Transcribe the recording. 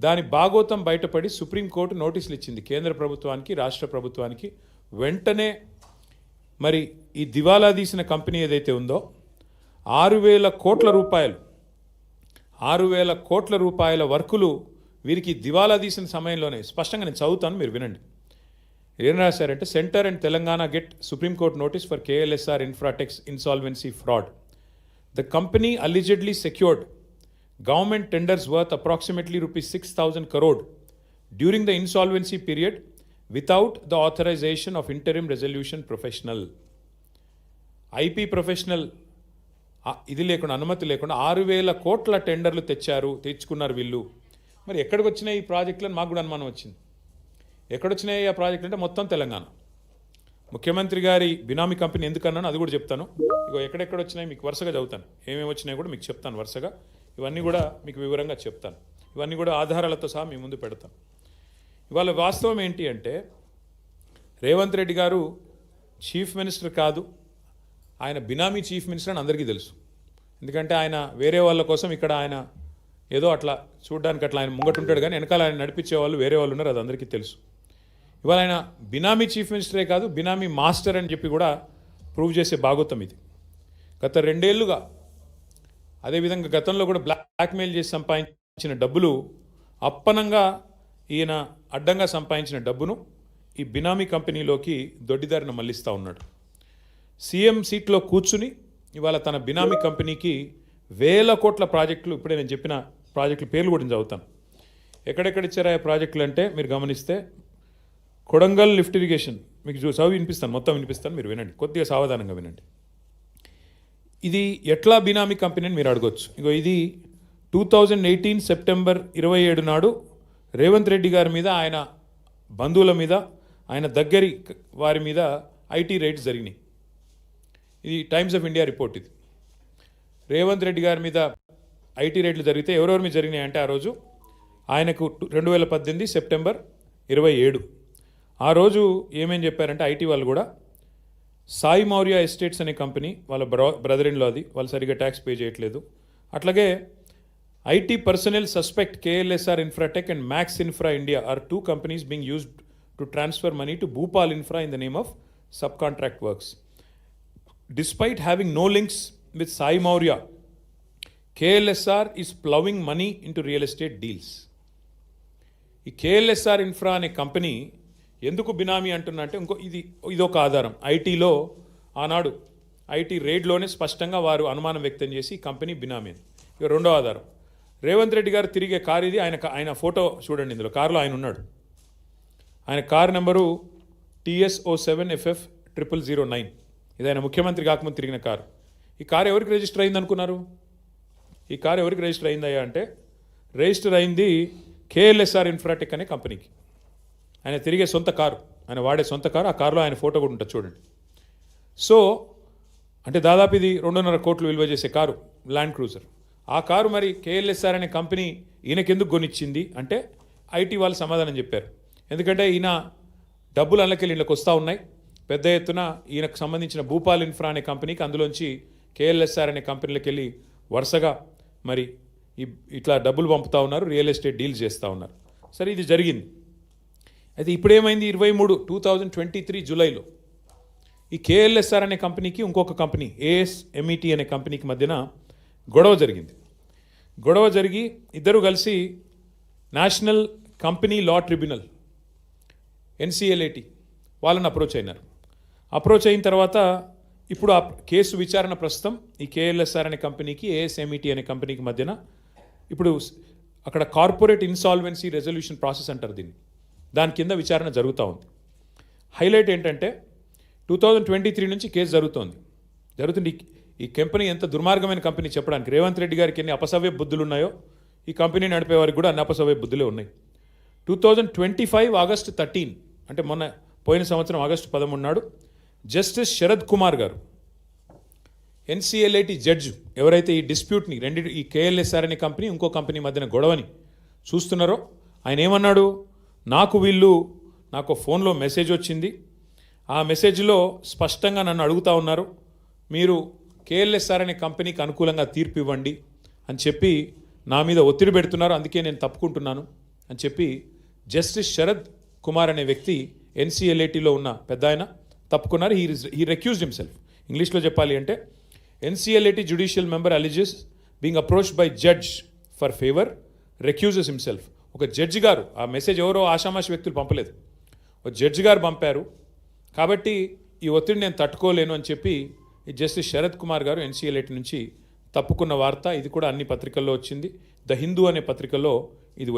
దాని భాగోతం బయటపడి సుప్రీంకోర్టు నోటీసులు ఇచ్చింది కేంద్ర ప్రభుత్వానికి రాష్ట్ర ప్రభుత్వానికి. వెంటనే మరి ఈ దివాలా తీసిన కంపెనీ ఏదైతే ఉందో ఆరు వేల కోట్ల రూపాయలు ఆరు వేల కోట్ల రూపాయల వర్కులు వీరికి దివాలా తీసిన సమయంలోనే స్పష్టంగా నేను చదువుతాను మీరు వినండి. ఏం రాశారంటే centre and Telangana get supreme court notice for KLSR infratechs insolvency fraud. The company allegedly secured government tenders worth approximately rupees 6000 crore during the insolvency period without the authorization of interim resolution professional. IP professional ఇది లేకుండా అనుమతి లేకుండా ఆరు వేల కోట్ల టెండర్లు తెచ్చారు తెచ్చుకున్నారు వీళ్ళు. మరి ఎక్కడికి వచ్చినాయి ఈ ప్రాజెక్టులను? మాకు కూడా అనుమానం వచ్చింది. ఎక్కడొచ్చినాయి ఆ ప్రాజెక్టులు అంటే మొత్తం తెలంగాణ. ముఖ్యమంత్రి గారి బినామీ కంపెనీ ఎందుకన్నాను అది కూడా చెప్తాను. ఇక ఎక్కడెక్కడ వచ్చినాయి మీకు వరుసగా చదువుతాను. ఏమేమి వచ్చినాయి కూడా మీకు చెప్తాను వరుసగా. ఇవన్నీ కూడా మీకు వివరంగా చెప్తాను. ఇవన్నీ కూడా ఆధారాలతో సహా మీ ముందు పెడతాను. ఇవాళ వాస్తవం ఏంటి అంటే రేవంత్ రెడ్డి గారు చీఫ్ మినిస్టర్ కాదు ఆయన బినామీ చీఫ్ మినిస్టర్ అని అందరికీ తెలుసు. ఎందుకంటే ఆయన వేరే వాళ్ళ కోసం ఇక్కడ ఆయన ఏదో అట్లా చూడడానికి అట్లా ఆయన ముంగటుంటాడు కానీ వెనకాల ఆయన నడిపించే వాళ్ళు వేరే వాళ్ళు ఉన్నారు అది అందరికీ తెలుసు. ఇవాళ ఆయన బినామీ చీఫ్ మినిస్టరే కాదు బినామీ మాస్టర్ అని చెప్పి కూడా ప్రూవ్ చేసే భాగోతం ఇది. గత రెండేళ్ళుగా అదేవిధంగా గతంలో కూడా బ్లాక్మెయిల్ చేసి సంపాదించిన డబ్బులు అప్పనంగా ఈయన అడ్డంగా సంపాదించిన డబ్బును ఈ బినామీ కంపెనీలోకి దొడ్డిదారిన మళ్ళిస్తూ ఉన్నాడు. సీఎం సీట్లో కూర్చుని ఇవాళ తన బినామీ కంపెనీకి వేల కోట్ల ప్రాజెక్టులు ఇప్పుడే నేను చెప్పిన ప్రాజెక్టుల పేర్లు కూడా నేను చదువుతాను. ఎక్కడెక్కడ ఇచ్చారా ప్రాజెక్టులు అంటే మీరు గమనిస్తే కొడంగల్ లిఫ్ట్ ఇరిగేషన్ మీకు చూ- చదివి వినిపిస్తాను మొత్తం వినిపిస్తాను మీరు వినండి కొద్దిగా సావధానంగా వినండి. ఇది ఎట్లా బినామీ కంపెనీ అని మీరు అడగొచ్చు. ఇగో ఇది టూ థౌజండ్ ఎయిటీన్ సెప్టెంబర్ ఇరవై ఏడు నాడు రేవంత్ రెడ్డి గారి మీద ఆయన బంధువుల మీద ఆయన దగ్గరి వారి మీద ఐటీ రైడ్స్ జరిగినాయి. ఇది టైమ్స్ ఆఫ్ ఇండియా రిపోర్ట్ ఇది. రేవంత్ రెడ్డి గారి మీద ఐటీ రేట్లు జరిగితే ఎవరెవరి మీద జరిగినాయి అంటే ఆ రోజు ఆయనకు రెండు వేల పద్దెనిమిది సెప్టెంబర్ ఇరవై ఏడు. ఆ రోజు ఏమేం చెప్పారంటే ఐటీ వాళ్ళు కూడా సాయి మౌర్య ఎస్టేట్స్ అనే కంపెనీ వాళ్ళ బ్ర బ్రదర్ ఇన్లో అది వాళ్ళు సరిగ్గా ట్యాక్స్ పే చేయట్లేదు. అట్లాగే IT personnel suspect KLSR Infratech and Max Infra India are two companies being used to transfer money to Bhupal Infra in the name of sub contract works despite having no links with Sai Maurya, KLSR is ploughing money into real estate deals. ఈ KLSR Infra అనే company ఎందుకు బినామీ అంటున్నా అంటే ఇంకో ఇది ఇదొక ఆధారం. ఐటీలో ఆనాడు ఐటీ రేడ్లోనే స్పష్టంగా వారు అనుమానం వ్యక్తం చేసి కంపెనీ బినామీ అని ఇక రెండో ఆధారం. రేవంత్ రెడ్డి గారు తిరిగే కారు ఇది ఆయన ఆయన ఫోటో చూడండి ఇందులో. కారులో ఆయన ఉన్నాడు. ఆయన car number TSO seven FF triple zero nine. ఇది ఆయన ముఖ్యమంత్రి కాకముందు తిరిగిన కారు. ఈ కారు ఎవరికి రిజిస్టర్ అయింది అనుకున్నారు? ఈ కారు ఎవరికి రిజిస్టర్ అయిందయ్యా అంటే రిజిస్టర్ అయింది కేఎల్ఎస్ఆర్ ఇన్ఫ్రాటెక్ అనే కంపెనీకి. ఆయన తిరిగే సొంత కారు. ఆయన వాడే సొంత కారు. ఆ కారులో ఆయన ఫోటో కూడా ఉంటుంది. చూడండి. సో అంటే దాదాపు ఇది రెండున్నర కోట్లు విలువ చేసే కారు ల్యాండ్ క్రూజర్ ఆ కారు మరి కేఎల్ఎస్ఆర్ అనే కంపెనీ ఈయనకెందుకు కొనిచ్చింది? అంటే ఐటీ వాళ్ళు సమాధానం చెప్పారు. ఎందుకంటే ఈయన డబ్బులు అందులోకెళ్ళి ఇళ్ళకి వస్తూ ఉన్నాయి. పెద్ద ఎత్తున ఈయనకు సంబంధించిన భూపాల్ ఇన్ఫ్రా అనే కంపెనీకి అందులోంచి కేఎల్ఎస్ఆర్ అనే కంపెనీలకు వెళ్ళి వరుసగా మరి ఇట్లా డబ్బులు పంపుతా ఉన్నారు. రియల్ ఎస్టేట్ డీల్స్ చేస్తూ ఉన్నారు. సరే ఇది జరిగింది. అయితే ఇప్పుడేమైంది? ఇరవై మూడు టూ థౌజండ్ ట్వంటీ త్రీ జూలైలో. ఈ కేఎల్ఎస్ఆర్ అనే కంపెనీకి ఇంకొక కంపెనీ ఏఎస్ ఎంఈటీ అనే కంపెనీకి మధ్యన గొడవ జరిగింది. గొడవ జరిగి ఇద్దరు కలిసి national company law tribunal NCLAT వాళ్ళని అప్రోచ్ అయినారు. అప్రోచ్ అయిన తర్వాత ఇప్పుడు ఆ కేసు విచారణ ప్రస్తుతం ఈ కేఎల్ఎస్ఆర్ అనే కంపెనీకి ఏఎస్ఎంఈటీ అనే కంపెనీకి మధ్యన ఇప్పుడు అక్కడ కార్పొరేట్ ఇన్సాల్వెన్సీ రెజల్యూషన్ ప్రాసెస్ అంటారు దీన్ని. దాని కింద విచారణ జరుగుతూ ఉంది. హైలైట్ ఏంటంటే టూ థౌజండ్ ట్వంటీ త్రీ నుంచి కేసు జరుగుతోంది. జరుగుతుంది ఈ- ఈ కంపెనీ ఎంత దుర్మార్గమైన కంపెనీ చెప్పడానికి? రేవంత్ రెడ్డి గారికి ఎన్ని అపసవ్య బుద్ధులు ఉన్నాయో ఈ కంపెనీ నడిపే వారికి కూడా అన్ని అపసవ్య బుద్ధులే ఉన్నాయి. Two thousand twenty five August thirteen అంటే మొన్న పోయిన సంవత్సరం ఆగస్టు పదమూడు నాడు జస్టిస్ శరద్ కుమార్ గారు ఎన్సీఎల్ఐటి జడ్జ్ ఎవరైతే ఈ డిస్ప్యూట్ని రెండు ఈ కేఎల్ఎస్ఆర్ అనే కంపెనీ ఇంకో కంపెనీ మధ్యన గొడవని చూస్తున్నారో ఆయన ఏమన్నాడు? నాకు వీళ్ళు నాకు ఫోన్లో మెసేజ్ వచ్చింది. ఆ మెసేజ్లో స్పష్టంగా నన్ను అడుగుతా ఉన్నారు మీరు కేఎల్ఎస్ఆర్ అనే కంపెనీకి అనుకూలంగా తీర్పు ఇవ్వండి అని చెప్పి నా మీద ఒత్తిడి పెడుతున్నారు అందుకే నేను తప్పుకుంటున్నాను అని చెప్పి జస్టిస్ శరద్ కుమార్ అనే వ్యక్తి ఎన్సీఎల్ఏటీలో ఉన్న పెద్ద ఆయన తప్పుకున్నారు. హీ హీ రెక్యూజ్డ్ హిమ్సెల్ఫ్ ఇంగ్లీష్లో చెప్పాలి అంటే NCLAT judicial member alleges being approached by judge for favour recuses himself ఒక జడ్జి గారు ఆ మెసేజ్ ఎవరో ఆషామాషి వ్యక్తులు పంపలేదు. ఒక జడ్జి గారు పంపారు. కాబట్టి ఈ ఒత్తిడి నేను తట్టుకోలేను అని చెప్పి జస్టిస్ శరత్ కుమార్ గారు ఎన్సీఎల్ఏటీ నుంచి తప్పుకున్న వార్త ఇది కూడా అన్ని పత్రికల్లో వచ్చింది. ద హిందూ అనే పత్రికలో ఇది